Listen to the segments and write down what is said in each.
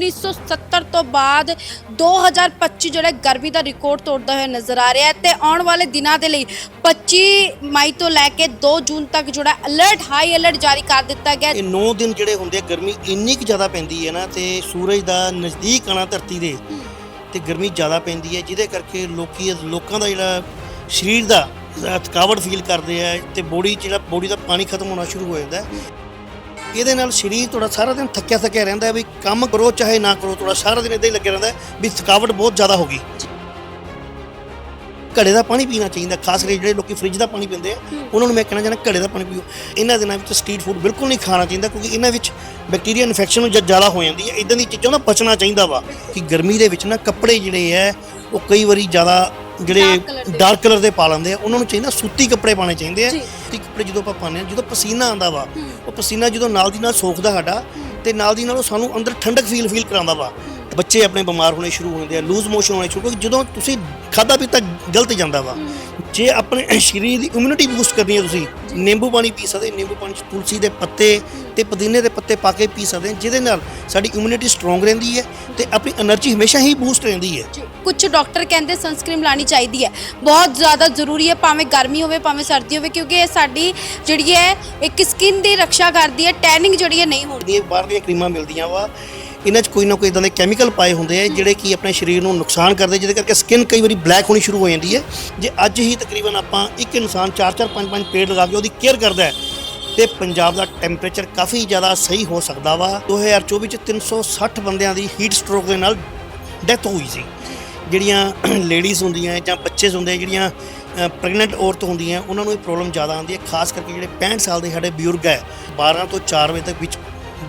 1970 ਤੋਂ ਬਾਅਦ 2025 ਜਿਹੜਾ ਗਰਮੀ ਦਾ ਰਿਕਾਰਡ ਤੋੜਦਾ ਹੋਇਆ ਨਜ਼ਰ ਆ ਰਿਹਾ ਹੈ ਤੇ ਆਉਣ ਵਾਲੇ ਦਿਨਾਂ ਦੇ ਲਈ 25 ਮਈ ਤੋਂ ਲੈ ਕੇ 2 ਜੂਨ ਤੱਕ ਜਿਹੜਾ ਅਲਰਟ, ਹਾਈ ਅਲਰਟ ਜਾਰੀ ਕਰ ਦਿੱਤਾ ਗਿਆ ਹੈ। ਇਹ 9 ਦਿਨ ਜਿਹੜੇ ਹੁੰਦੇ ਗਰਮੀ ਇੰਨੀ ਕੁ ਜ਼ਿਆਦਾ ਪੈਂਦੀ ਹੈ ਨਾ ਤੇ ਸੂਰਜ ਦਾ ਨਜ਼ਦੀਕ ਆਣਾ ਧਰਤੀ ਦੇ ਤੇ ਗਰਮੀ ਜ਼ਿਆਦਾ ਪੈਂਦੀ ਹੈ, ਜਿਹਦੇ ਕਰਕੇ ਲੋਕੀ, ਲੋਕਾਂ ਦਾ ਜਿਹੜਾ ਸਰੀਰ ਦਾ ਥਕਾਵਟ ਫੀਲ ਕਰਦੇ ਆ ਤੇ ਬੋਡੀ ਜਿਹੜਾ ਬੋਡੀ ਦਾ ਪਾਣੀ ਖਤਮ ਹੋਣਾ ਸ਼ੁਰੂ ਹੋ ਜਾਂਦਾ ਹੈ। ਇਹਦੇ ਨਾਲ ਸਰੀਰ ਤੁਹਾਡਾ ਸਾਰਾ ਦਿਨ ਥੱਕਿਆ ਥੱਕਿਆ ਰਹਿੰਦਾ ਵੀ ਕੰਮ ਕਰੋ, ਚਾਹੇ ਨਾ ਕਰੋ ਤੁਹਾਡਾ ਸਾਰਾ ਦਿਨ ਇਦਾਂ ਹੀ ਲੱਗਿਆ ਰਹਿੰਦਾ ਵੀ ਥਕਾਵਟ ਬਹੁਤ ਜ਼ਿਆਦਾ ਹੋ ਗਈ। ਘੜੇ ਦਾ ਪਾਣੀ ਪੀਣਾ ਚਾਹੀਦਾ, ਖਾਸ ਕਰਕੇ ਜਿਹੜੇ ਲੋਕੀ ਫ੍ਰਿਜ ਦਾ ਪਾਣੀ ਪੀਂਦੇ ਆ, ਉਹਨਾਂ ਨੂੰ ਮੈਂ ਕਹਿਣਾ ਚਾਹੁੰਦਾ ਘੜੇ ਦਾ ਪਾਣੀ ਪੀਓ। ਇਹਨਾਂ ਦਿਨਾਂ ਵਿੱਚ ਸਟਰੀਟ ਫੂਡ ਬਿਲਕੁਲ ਨਹੀਂ ਖਾਣਾ ਚਾਹੀਦਾ ਕਿਉਂਕਿ ਇਹਨਾਂ ਵਿੱਚ ਬੈਕਟੀਰੀਆ ਇਨਫੈਕਸ਼ਨ ਜ਼ਿਆਦਾ ਹੋ ਜਾਂਦੀ ਹੈ। ਇਦਾਂ ਦੀ ਚੀਜ਼ਾਂ ਤੋਂ ਬਚਣਾ ਚਾਹੀਦਾ ਵਾ ਕਿ ਗਰਮੀ ਦੇ ਵਿੱਚ ਨਾ ਕੱਪੜੇ ਜਿਹੜੇ ਆ ਉਹ ਕਈ ਵਾਰੀ ਜ਼ਿਆਦਾ ਜਿਹੜੇ। ਡਾਰਕ ਕਲਰ ਦੇ ਪਾ ਲੈਂਦੇ ਆ ਉਹਨਾਂ ਨੂੰ ਚਾਹੀਦਾ ਸੂਤੀ ਕੱਪੜੇ ਪਾਣੇ ਚਾਹੀਦੇ ਆ। ਸੂਤੀ ਕੱਪੜੇ ਜਦੋਂ ਆਪਾਂ ਪਾਉਂਦੇ ਆ ਜਦੋਂ ਪਸੀਨਾ ਆਉਂਦਾ ਵਾ ਉਹ ਪਸੀਨਾ ਜਦੋਂ ਨਾਲ ਦੀ ਨਾਲ ਸੋਖਦਾ ਸਾਡਾ ਤੇ ਨਾਲ ਦੀ ਨਾਲ ਉਹ ਸਾਨੂੰ ਅੰਦਰ ਠੰਡਕ ਫੀਲ ਫੀਲ ਕਰਾਉਂਦਾ ਵਾ ਬੱਚੇ ਆਪਣੇ ਬਿਮਾਰ ਹੋਣੇ ਸ਼ੁਰੂ ਹੁੰਦੇ ਆ ਲੂਜ਼ ਮੋਸ਼ਨ ਹੋਣੇ ਸ਼ੁਰੂ ਕਿਉਂਕਿ ਜਦੋਂ ਤੁਸੀਂ ਖਾਦਾ ਪੀਤਾ ਗਲਤ ਜਾਂਦਾ ਵਾ। ਜੇ ਆਪਣੇ ਸਰੀਰ ਦੀ ਇਮਿਊਨਿਟੀ ਬੂਸਟ ਕਰਨੀ ਹੈ ਤੁਸੀਂ ਨਿੰਬੂ ਪਾਣੀ ਪੀ ਸਕਦੇ ਨਿੰਬੂ ਪਾਣੀ ਚ ਤੁਲਸੀ ਦੇ ਪੱਤੇ ਤੇ ਪੁਦੀਨੇ ਦੇ ਪੱਤੇ ਪਾ ਕੇ ਪੀ ਸਕਦੇ ਜਿਹਦੇ ਨਾਲ ਸਾਡੀ ਇਮਿਊਨਿਟੀ ਸਟਰੋਂਗ ਰਹਿੰਦੀ ਹੈ ਤੇ ਆਪਣੀ એનર્ਜੀ ਹਮੇਸ਼ਾ ਹੀ ਬੂਸਟ ਰਹਿੰਦੀ ਹੈ। ਕੁਝ ਡਾਕਟਰ ਕਹਿੰਦੇ ਸਨਸਕ੍ਰੀਮ ਲਾਣੀ ਚਾਹੀਦੀ ਹੈ। ਬਹੁਤ ਜ਼ਿਆਦਾ ਜ਼ਰੂਰੀ ਹੈ ਭਾਵੇਂ ਗਰਮੀ ਹੋਵੇ ਭਾਵੇਂ ਸਰਦੀ ਹੋਵੇ ਕਿਉਂਕਿ ਇਹ ਸਾਡੀ ਜਿਹੜੀ ਹੈ ਇੱਕ ਸਕਿਨ ਦੀ ਰੱਖਿਆ ਕਰਦੀ ਹੈ ਟੈਨਿੰਗ ਜਿਹੜੀ ਹੈ ਨਹੀਂ ਹੁੰਦੀ ਬਾਹਰ ਦੀਆਂ ਕਰੀਮਾਂ ਮਿਲਦੀਆਂ ਵਾ ਇਹਨਾਂ 'ਚ ਕੋਈ ਨਾ ਕੋਈ ਇਦਾਂ ਦੇ ਕੈਮੀਕਲ ਪਾਏ ਹੁੰਦੇ ਆ ਜਿਹੜੇ ਕਿ ਆਪਣੇ ਸਰੀਰ ਨੂੰ ਨੁਕਸਾਨ ਕਰਦੇ, ਜਿਹਦੇ ਕਰਕੇ ਸਕਿਨ ਕਈ ਵਾਰੀ ਬਲੈਕ ਹੋਣੀ ਸ਼ੁਰੂ ਹੋ ਜਾਂਦੀ ਹੈ। ਜੇ ਅੱਜ ਹੀ ਤਕਰੀਬਨ ਆਪਾਂ ਇੱਕ ਇਨਸਾਨ 4-4 5-5 ਪੇੜ ਲਗਾ ਕੇ ਉਹਦੀ ਕੇਅਰ ਕਰਦਾ ਹੈ, ਤੇ ਪੰਜਾਬ ਦਾ ਟੈਂਪਰੇਚਰ ਕਾਫੀ ਜ਼ਿਆਦਾ ਸਹੀ ਹੋ ਸਕਦਾ ਵਾ। 2024 ਚ 360 ਬੰਦਿਆਂ ਦੀ ਹੀਟ ਸਟ੍ਰੋਕ ਦੇ ਨਾਲ ਡੈਥ ਹੋਈ ਸੀ। ਜਿਹੜੀਆਂ ਲੇਡੀਜ਼ ਹੁੰਦੀਆਂ ਜਾਂ ਬੱਚੇ ਹੁੰਦੇ, ਜਿਹੜੀਆਂ ਪ੍ਰੈਗਨੈਂਟ ਔਰਤ ਹੁੰਦੀਆਂ, ਉਹਨਾਂ ਨੂੰ ਇਹ ਪ੍ਰੋਬਲਮ ਜ਼ਿਆਦਾ ਆਉਂਦੀ ਹੈ, ਖਾਸ ਕਰਕੇ ਜਿਹੜੇ 65 ਸਾਲ ਦੇ ਸਾਡੇ ਬਜ਼ੁਰਗ ਹੈ। 12 ਤੋਂ 4 ਵਜੇ ਤੱਕ ਵਿੱਚ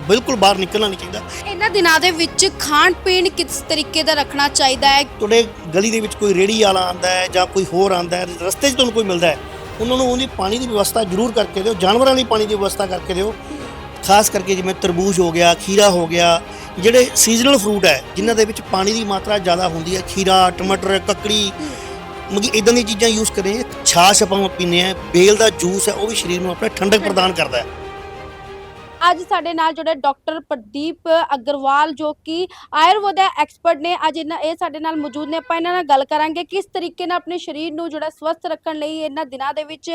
ਬਿਲਕੁਲ ਬਾਹਰ ਨਿਕਲਣਾ ਨਹੀਂ ਚਾਹੀਦਾ। ਇਹਨਾਂ ਦਿਨਾਂ ਦੇ ਵਿੱਚ ਖਾਣ ਪੀਣ ਕਿਸ ਤਰੀਕੇ ਦਾ ਰੱਖਣਾ ਚਾਹੀਦਾ ਹੈ? ਤੁਹਾਡੇ ਗਲੀ ਦੇ ਵਿੱਚ ਕੋਈ ਰੇੜੀ ਵਾਲਾ ਆਂਦਾ ਹੈ ਜਾਂ ਕੋਈ ਹੋਰ ਆਂਦਾ ਹੈ ਰਸਤੇ 'ਚ ਤੁਹਾਨੂੰ ਕੋਈ ਮਿਲਦਾ ਹੈ ਉਹਨਾਂ ਨੂੰ ਉਹਦੀ ਪਾਣੀ ਦੀ ਵਿਵਸਥਾ ਜ਼ਰੂਰ ਕਰਕੇ ਦਿਓ ਜਾਨਵਰਾਂ ਲਈ ਪਾਣੀ ਦੀ ਵਿਵਸਥਾ ਕਰਕੇ ਦਿਓ। ਖਾਸ ਕਰਕੇ ਜਿਵੇਂ ਤਰਬੂਜ ਹੋ ਗਿਆ ਖੀਰਾ ਹੋ ਗਿਆ ਜਿਹੜੇ ਸੀਜ਼ਨਲ ਫਰੂਟ ਹੈ ਜਿਨ੍ਹਾਂ ਦੇ ਵਿੱਚ ਪਾਣੀ ਦੀ ਮਾਤਰਾ ਜ਼ਿਆਦਾ ਹੁੰਦੀ ਹੈ ਖੀਰਾ ਟਮਾਟਰ ਕੱਕੜੀ ਮਗੀ ਇਦਾਂ ਦੀਆਂ ਚੀਜ਼ਾਂ ਯੂਜ਼ ਕਰੇ ਛਾਛ ਆਪਾਂ ਪੀਂਦੇ ਆ ਬੇਲ ਦਾ ਜੂਸ ਹੈ ਉਹ ਵੀ ਸਰੀਰ ਨੂੰ ਆਪਣਾ ਠੰਡਕ ਪ੍ਰਦਾਨ ਕਰਦਾ ਹੈ। ਅੱਜ ਸਾਡੇ ਨਾਲ ਜਿਹੜੇ ਡਾਕਟਰ ਪ੍ਰਦੀਪ ਅਗਰਵਾਲ ਜੋ ਕਿ ਆਯੁਰਵੇਦਾ ਐਕਸਪਰਟ ਨੇ। ਅੱਜ ਇਹਨਾਂ ਇਹ ਸਾਡੇ ਨਾਲ ਮੌਜੂਦ ਨੇ। ਆਪਾਂ ਇਹਨਾਂ ਨਾਲ ਗੱਲ ਕਰਾਂਗੇ ਕਿਸ ਤਰੀਕੇ ਨਾਲ ਆਪਣੇ ਸਰੀਰ ਨੂੰ ਜਿਹੜਾ ਸਵਸਥ ਰੱਖਣ ਲਈ ਇਹਨਾਂ ਦਿਨਾਂ ਦੇ ਵਿੱਚ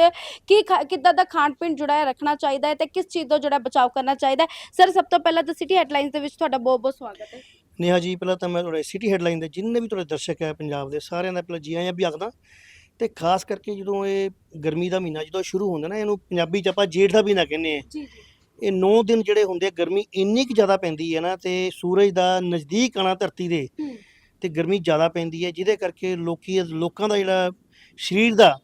ਕੀ ਖਾ- ਕਿੱਦਾਂ ਦਾ ਖਾਣ ਪੀਣ ਜਿਹੜਾ ਹੈ ਰੱਖਣਾ ਚਾਹੀਦਾ ਹੈ ਤੇ ਕਿਸ ਚੀਜ਼ ਤੋਂ ਜਿਹੜਾ ਬਚਾਅ ਕਰਨਾ ਚਾਹੀਦਾ ਹੈ। ਸਰ ਸਭ ਤੋਂ ਪਹਿਲਾਂ ਤਾਂ ਸਿਟੀ ਹੈਡਲਾਈਨਸ ਦੇ ਵਿੱਚ ਤੁਹਾਡਾ ਬਹੁਤ ਬਹੁਤ ਸਵਾਗਤ ਹੈ। ਨੇਹਾ ਜੀ ਪਹਿਲਾਂ ਤਾਂ ਮੈਂ ਤੁਹਾਡੇ ਸਿਟੀ ਹੈਡਲਾਈਨ ਦੇ ਜਿੰਨੇ ਵੀ ਤੁਹਾਡੇ ਦਰਸ਼ਕ ਹੈ ਪੰਜਾਬ ਦੇ ਸਾਰਿਆਂ ਦਾ ਪਹਿਲਾਂ ਜੀ ਆਇਆਂ ਵੀ ਆਖਦਾ। ਤੇ ਖਾਸ ਕਰਕੇ ਜਦੋਂ ਇਹ ਗਰਮੀ ਦਾ ਮਹੀਨਾ ਜਦੋਂ ਸ਼ੁਰੂ ਹੁੰਦਾ ਨਾ ਇਹਨੂੰ ਪੰਜਾਬੀ ਚ ਆਪਾਂ ਜੇਠ ਦਾ ਮਹੀਨਾ ਕਹਿੰਦੇ ਆ ਜੀ ਜੀ। ਇਹ 9 ਦਿਨ ਜਿਹੜੇ ਹੁੰਦੇ ਆ ਗਰਮੀ ਇੰਨੀ ਕੁ ਜ਼ਿਆਦਾ ਪੈਂਦੀ ਹੈ ਨਾ ਤੇ ਸੂਰਜ ਦਾ ਨਜ਼ਦੀਕ ਆਣਾ ਧਰਤੀ ਦੇ ਤੇ ਗਰਮੀ ਜ਼ਿਆਦਾ ਪੈਂਦੀ ਹੈ ਜਿਹਦੇ ਕਰਕੇ ਲੋਕੀ ਲੋਕਾਂ ਦਾ ਜਿਹੜਾ ਸਰੀਰ ਦਾ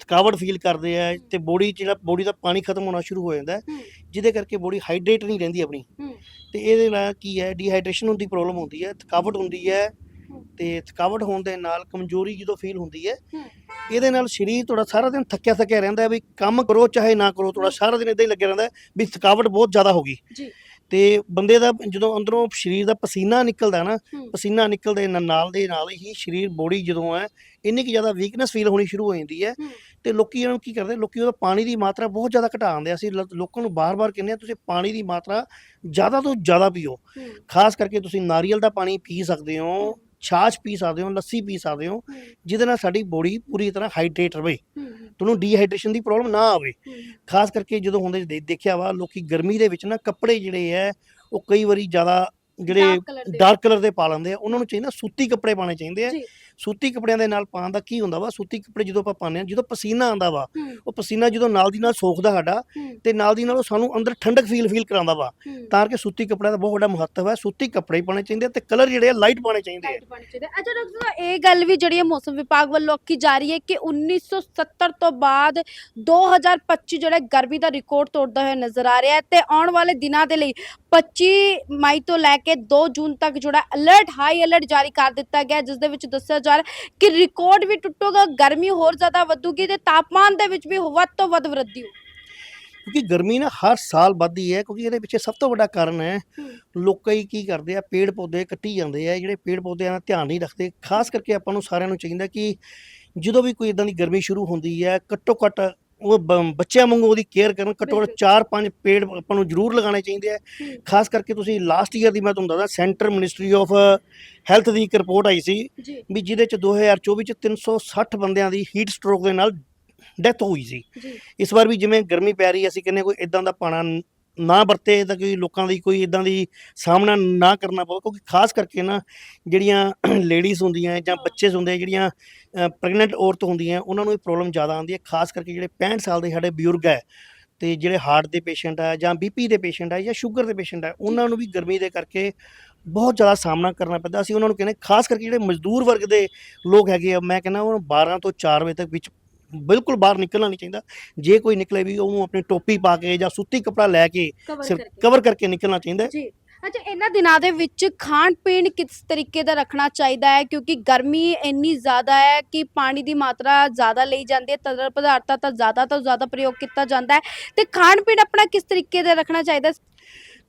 ਥਕਾਵਟ ਫੀਲ ਕਰਦੇ ਆ ਤੇ ਬੋਡੀ ਜਿਹੜਾ ਬੋਡੀ ਦਾ ਪਾਣੀ ਖਤਮ ਹੋਣਾ ਸ਼ੁਰੂ ਹੋ ਜਾਂਦਾ ਜਿਹਦੇ ਕਰਕੇ ਬੋਡੀ ਹਾਈਡਰੇਟ ਨਹੀਂ ਰਹਿੰਦੀ ਆਪਣੀ ਤੇ ਇਹਦੇ ਨਾਲ ਕੀ ਹੈ ਡੀਹਾਈਡਰੇਸ਼ਨ ਹੁੰਦੀ ਪ੍ਰੋਬਲਮ ਹੁੰਦੀ ਹੈ ਥਕਾਵਟ ਹੁੰਦੀ ਹੈ ਤੇ ਥਕਾਵਟ ਹੋਣ ਦੇ ਨਾਲ ਕਮਜ਼ੋਰੀ ਜਦੋਂ ਫੀਲ ਹੁੰਦੀ ਹੈ ਇਹਦੇ ਨਾਲ ਸਰੀਰ ਤੁਹਾਡਾ ਸਾਰਾ ਦਿਨ ਥੱਕਿਆ ਥੱਕਿਆ ਰਹਿੰਦਾ ਹੈ ਵੀ ਕੰਮ ਕਰੋ ਚਾਹੇ ਨਾ ਕਰੋ ਤੁਹਾਡਾ ਸਾਰਾ ਦਿਨ ਇਦਾਂ ਹੀ ਲੱਗਿਆ ਰਹਿੰਦਾ ਹੈ ਵੀ ਥਕਾਵਟ ਬਹੁਤ ਜ਼ਿਆਦਾ ਹੋ ਗਈ। ਜੀ। ਤੇ ਬੰਦੇ ਦਾ ਜਦੋਂ ਅੰਦਰੋਂ ਸਰੀਰ ਦਾ ਪਸੀਨਾ ਨਿਕਲਦਾ ਨਾ। ਪਸੀਨਾ ਨਿਕਲਦੇ ਨਾਲ- ਦੇ ਨਾਲ ਹੀ ਸਰੀਰ ਬੋਡੀ ਜਦੋਂ ਹੈ ਇੰਨੀ ਕਿ ਜ਼ਿਆਦਾ ਵੀਕਨੈਸ ਫੀਲ ਹੋਣੀ ਸ਼ੁਰੂ ਹੋ ਜਾਂਦੀ ਹੈ। ਤੇ ਲੋਕੀ ਇਹਨਾਂ ਨੂੰ ਕੀ ਕਰਦੇ ਲੋਕੀ ਉਹਦਾ ਪਾਣੀ ਦੀ ਮਾਤਰਾ ਬਹੁਤ ਜ਼ਿਆਦਾ ਘਟਾ ਦਿੰਦੇ ਆ। ਅਸੀਂ ਲੋਕਾਂ ਨੂੰ ਬਾਰ-ਬਾਰ ਕਹਿੰਦੇ ਆ ਤੁਸੀਂ ਪਾਣੀ ਦੀ ਮਾਤਰਾ ਜ਼ਿਆਦਾ ਤੋਂ ਜ਼ਿਆਦਾ ਪੀਓ। ਖਾਸ ਕਰਕੇ ਤੁਸੀਂ ਨਾਰੀਅਲ ਦਾ ਪਾਣੀ ਪੀ ਸਕਦੇ ਹੋ। ਛਾਛ ਪੀ ਸਕਦੇ ਹੋ ਲੱਸੀ ਪੀ ਸਕਦੇ ਹੋ ਜਿਹਦੇ ਨਾਲ ਸਾਡੀ ਬੋਡੀ ਪੂਰੀ ਤਰ੍ਹਾਂ ਹਾਈਡਰੇਟ ਰਵੇ। ਤੁਹਾਨੂੰ ਡੀਹਾਈਡਰੇਸ਼ਨ ਦੀ ਪ੍ਰੋਬਲਮ ਨਾ ਆਵੇ। ਖਾਸ ਕਰਕੇ ਜਦੋਂ ਹੁੰਦੇ ਦੇਖਿਆ ਵਾ ਲੋਕੀ ਗਰਮੀ ਦੇ ਵਿੱਚ ਨਾ ਕੱਪੜੇ ਜਿਹੜੇ ਐ ਉਹ ਕਈ ਵਾਰੀ ਜ਼ਿਆਦਾ ਜਿਹੜੇ Dark colour ਦੇ। ਡਾਰਕ ਕਲਰ ਦੇ ਪਾ ਲੈਂਦੇ ਆ ਉਹਨਾਂ ਨੂੰ ਚਾਹੀਦਾ ਸੂਤੀ ਕੱਪੜੇ ਪਾਣੇ ਚਾਹੀਦੇ ਆ ਜੀ। ਸੂਤੀ ਕੱਪੜਿਆਂ ਦੇ ਨਾਲ ਪਾਉਣ ਦਾ ਕੀ ਹੁੰਦਾ ਵਾ ਸੂਤੀ ਕੱਪੜੇ ਜਦੋਂ ਆਪਾਂ ਪਾਉਂਦੇ ਆ ਜਦੋਂ ਪਸੀਨਾ ਆਉਂਦਾ ਵਾ ਉਹ ਪਸੀਨਾ ਜਦੋਂ ਨਾਲ ਦੀ ਨਾਲ ਸੋਖਦਾ ਸਾਡਾ ਤੇ ਨਾਲ ਦੀ ਨਾਲ ਉਹ ਸਾਨੂੰ ਅੰਦਰ ਠੰਡਕ ਫੀਲ ਫੀਲ ਕਰਾਉਂਦਾ ਵਾ ਤਾਂ ਕਿ ਸੂਤੀ ਕੱਪੜਿਆਂ ਦਾ ਬਹੁਤ ਵੱਡਾ ਮਹੱਤਵ ਹੈ ਸੂਤੀ ਕੱਪੜੇ ਹੀ ਪਾਣੇ ਚਾਹੀਦੇ ਆ ਤੇ ਕਲਰ ਜਿਹੜੇ ਆ ਲਾਈਟ ਪਾਣੇ ਚਾਹੀਦੇ ਆ ਲਾਈਟ ਪਾਣੀ ਚਾਹੀਦਾ ਹੈ। ਅੱਛਾ ਡਾਕਟਰ ਸਾਹਿਬ ਇਹ ਗੱਲ ਵੀ ਜਿਹੜੀ ਹੈ ਮੌਸਮ ਵਿਭਾਗ ਵੱਲੋਂ ਆਖੀ ਜਾ ਰਹੀ ਹੈ ਕਿ 1970 ਤੋਂ ਬਾਅਦ 2025 ਜਿਹੜਾ ਗਰਮੀ ਦਾ ਰਿਕਾਰਡ ਤੋੜਦਾ ਹੋਇਆ ਨਜ਼ਰ ਆ ਰਿਹਾ ਹੈ ਤੇ ਆਉਣ ਵਾਲੇ ਦਿਨਾਂ ਦੇ ਲਈ 25 ਮਈ ਤੋਂ ਲੈ ਕੇ 2 ਜੂਨ ਤੱਕ ਜਿਹੜਾ ਅਲਰਟ ਹਾਈ ਅਲਰਟ ਜਾਰੀ ਕਰ ਦਿੱਤਾ ਗਿਆ ਜਿਸ ਦੇ ਵਿੱਚ ਦੱਸਿਆ ਜਾ ਰਿਹਾ ਕਿ ਰਿਕਾਰਡ ਵੀ ਟੁੱਟੂਗਾ ਗਰਮੀ ਹੋਰ ਜ਼ਿਆਦਾ ਵਧੂਗੀ ਤੇ ਤਾਪਮਾਨ ਦੇ ਵਿੱਚ ਵੀ ਵੱਧ ਤੋਂ ਵੱਧ ਵ੍ਰਿੱਧੀ ਹੋ ਕਿਉਂਕਿ ਗਰਮੀ ਨਾ ਹਰ ਸਾਲ ਵੱਧਦੀ ਹੈ ਕਿਉਂਕਿ ਇਹਦੇ ਪਿੱਛੇ ਸਭ ਤੋਂ ਵੱਡਾ ਕਾਰਨ ਹੈ ਲੋਕਾਂ ਹੀ ਕੀ ਕਰਦੇ ਆ ਪੇੜ ਪੌਦੇ ਕੱਟੀ ਜਾਂਦੇ ਆ ਜਿਹੜੇ ਪੇੜ ਪੌਦਿਆਂ ਦਾ ਧਿਆਨ ਨਹੀਂ ਰੱਖਦੇ। ਖਾਸ ਕਰਕੇ ਆਪਾਂ ਨੂੰ ਸਾਰਿਆਂ ਨੂੰ ਚਾਹੀਦਾ ਕਿ ਜਦੋਂ ਵੀ ਕੋਈ ਇਦਾਂ ਦੀ ਗਰਮੀ ਸ਼ੁਰੂ ਹੁੰਦੀ ਹੈ ਘੱਟੋ ਘੱਟ ਉਹ ਬ- ਬੱਚਿਆਂ ਵਾਂਗੂ ਉਹਦੀ ਕੇਅਰ ਕਰਨ। ਘੱਟੋ ਘੱਟ ਬਿਲਕੁਲ। 4-5 ਪੇੜ ਆਪਾਂ ਨੂੰ ਜ਼ਰੂਰ ਲਗਾਉਣੇ ਚਾਹੀਦੇ ਆ। ਖਾਸ ਕਰਕੇ ਤੁਸੀਂ ਲਾਸਟ ਈਅਰ ਦੀ ਮੈਂ ਤੁਹਾਨੂੰ ਦੱਸਦਾ ਸੈਂਟਰ ਮਿਨਿਸਟਰੀ ਆਫ ਹੈਲਥ ਦੀ ਇੱਕ ਰਿਪੋਰਟ ਆਈ ਸੀ ਜੀ। ਵੀ ਜਿਹਦੇ ਚ 2024 ਚ 360 ਬੰਦਿਆਂ ਦੀ ਹੀਟ ਸਟ੍ਰੋਕ ਦੇ ਨਾਲ ਡੈਥ ਹੋਈ ਸੀ। ਜੀ। ਇਸ ਵਾਰ ਵੀ ਜਿਵੇਂ ਗਰਮੀ ਪੈ ਰਹੀ ਹੈ, ਅਸੀਂ ਕਹਿੰਦੇ ਕੋਈ ਇਦਾਂ ਦਾ ਪਾਣਾ ਨਾ ਨਾ ਵਰਤੇ ਤਾਂ ਕੋਈ ਲੋਕਾਂ ਦੀ ਕੋਈ ਇਦਾਂ ਦੀ ਸਾਹਮਣਾ ਨਾ ਕਰਨਾ ਪਵੇ, ਕਿਉਂਕਿ ਖਾਸ ਕਰਕੇ ਨਾ ਜਿਹੜੀਆਂ ਲੇਡੀਜ਼ ਹੁੰਦੀਆਂ ਜਾਂ ਬੱਚੇ ਹੁੰਦੇ ਜਿਹੜੀਆਂ ਪ੍ਰੈਗਨੈਂਟ ਔਰਤ ਹੁੰਦੀਆਂ, ਉਹਨਾਂ ਨੂੰ ਇਹ ਪ੍ਰੋਬਲਮ ਜ਼ਿਆਦਾ ਆਉਂਦੀ ਹੈ, ਖਾਸ ਕਰਕੇ ਜਿਹੜੇ 65 ਸਾਲ ਦੇ ਸਾਡੇ ਬਜ਼ੁਰਗ ਹੈ ਤੇ ਜਿਹੜੇ ਹਾਰਟ ਦੇ ਪੇਸ਼ੈਂਟ ਆ ਜਾਂ ਬੀਪੀ ਦੇ ਪੇਸ਼ੈਂਟ ਆ ਜਾਂ ਸ਼ੂਗਰ ਦੇ ਪੇਸ਼ੈਂਟ ਆ, ਉਹਨਾਂ ਨੂੰ ਵੀ ਗਰਮੀ ਦੇ ਕਰਕੇ ਬਹੁਤ ਜ਼ਿਆਦਾ ਸਾਹਮਣਾ ਕਰਨਾ ਪੈਂਦਾ। ਅਸੀਂ ਉਹਨਾਂ ਨੂੰ ਕਹਿੰਦੇ, ਖਾਸ ਕਰਕੇ ਜਿਹੜੇ ਮਜ਼ਦੂਰ ਵਰਗ ਦੇ ਲੋਕ ਹੈਗੇ ਆ, ਮੈਂ ਕਹਿੰਦਾ ਉਹਨਾਂ ਨੂੰ 12 ਤੋਂ 4 ਵਜੇ ਤੱਕ ਵਿੱਚ ਬਿਲਕੁਲ ਬਾਹਰ ਨਿਕਲਣਾ ਨਹੀਂ ਚਾਹੀਦਾ। ਜੇ ਕੋਈ ਨਿਕਲੇ ਵੀ ਉਹਨੂੰ ਆਪਣੀ ਟੋਪੀ ਪਾ ਕੇ ਜਾਂ ਸੁੱਤੀ ਕਪੜਾ ਲੈ ਕੇ ਸਿਰ ਕਰਕੇ। ਕਵਰ ਕਰਕੇ ਨਿਕਲਣਾ ਚਾਹੀਦਾ ਹੈ। ਜੀ। ਅੱਛਾ ਇਹਨਾਂ ਦਿਨਾਂ ਦੇ ਵਿੱਚ ਖਾਣ ਪੀਣ ਕਿਸ ਤਰੀਕੇ ਦਾ ਰੱਖਣਾ ਚਾਹੀਦਾ ਹੈ? ਕਿਉਂਕਿ ਗਰਮੀ ਇੰਨੀ ਜ਼ਿਆਦਾ ਹੈ ਕਿ ਪਾਣੀ ਦੀ ਮਾਤਰਾ ਜ਼ਿਆਦਾ ਲਈ ਜਾਂਦੀ ਹੈ ਤਰਲ ਪਦਾਰਥਾਂ ਦਾ ਜ਼ਿਆਦਾ ਤੋਂ ਜ਼ਿਆਦਾ ਪ੍ਰਯੋਗ ਕੀਤਾ ਜਾਂਦਾ ਹੈ। ਤੇ ਖਾਣ ਪੀਣ ਆਪਣਾ ਕਿਸ ਤਰੀਕੇ ਦਾ ਰੱਖਣਾ ਚਾਹੀਦਾ ਹੈ?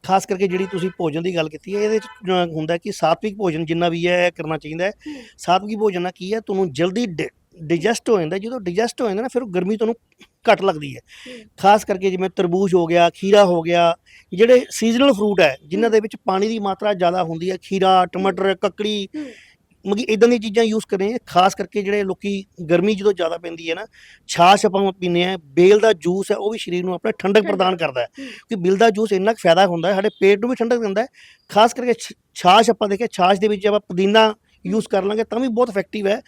ਖਾਸ ਕਰਕੇ ਜਿਹੜੀ ਤੁਸੀਂ ਭੋਜਨ ਦੀ ਗੱਲ ਕੀਤੀ ਹੈ ਇਹਦੇ ਚ ਹੁੰਦਾ ਕਿ ਸਾਤਵਿਕ ਭੋਜਨ ਜਿੰਨਾ ਵੀ ਹੈ ਕਰਨਾ ਚਾਹੀਦਾ ਹੈ। ਹੂੰ। ਸਾਤਵਿਕ ਭੋਜਨ ਨਾਲ ਕੀ ਹੈ? ਤੁਹਾਨੂੰ ਜਲਦੀ ਡਿਜੈਸਟ ਹੋ ਜਾਂਦਾ ਜਦੋਂ ਡਿਜੈਸਟ ਹੋ ਜਾਂਦਾ ਨਾ ਫਿਰ ਉਹ ਗਰਮੀ ਤੁਹਾਨੂੰ ਘੱਟ ਲੱਗਦੀ ਹੈ। ਖਾਸ ਕਰਕੇ ਜਿਵੇਂ ਤਰਬੂਜ ਹੋ ਗਿਆ ਖੀਰਾ ਹੋ ਗਿਆ ਜਿਹੜੇ ਸੀਜ਼ਨਲ ਫਰੂਟ ਹੈ ਜਿਨ੍ਹਾਂ ਦੇ ਵਿੱਚ ਪਾਣੀ ਦੀ ਮਾਤਰਾ ਜ਼ਿਆਦਾ ਹੁੰਦੀ ਹੈ ਖੀਰਾ ਟਮਾਟਰ ਕੱਕੜੀ। ਮਗੀ ਇਦਾਂ ਦੀਆਂ ਚੀਜ਼ਾਂ ਯੂਜ਼ ਕਰਨੇ ਖਾਸ ਕਰਕੇ ਜਿਹੜੇ ਲੋਕੀ ਗਰਮੀ ਜਦੋਂ ਜ਼ਿਆਦਾ ਪੈਂਦੀ ਹੈ ਨਾ ਛਾਛ ਆਪਾਂ ਪੀਂਦੇ ਆ ਬੇਲ ਦਾ ਜੂਸ ਹੈ ਉਹ ਵੀ ਸਰੀਰ ਨੂੰ ਆਪਣਾ ਠੰਡਕ। ਪ੍ਰਦਾਨ ਕਰਦਾ ਹੈ ਹੂੰ। ਕਿ ਬਿਲ ਦਾ ਜੂਸ ਇੰਨਾ ਕੁ ਫਾਇਦਾ ਹੁੰਦਾ ਹੈ ਸਾਡੇ ਪੇਟ ਨੂੰ ਵੀ ਠੰਡਕ ਦਿੰਦਾ ਹੈ ਖਾਸ ਕਰਕੇ ਛਾਛ ਆਪਾਂ ਦੇਖਿਆ ਛਾਛ ਦੇ ਵਿੱਚ ਜੇ ਆਪਾਂ ਪੁਦੀਨਾ ਯੂਜ਼ ਕਰ ਲਾਂਗੇ ਤਾਂ ਵੀ ਬਹੁਤ ਇਫੈਕਟਿਵ ਹੈ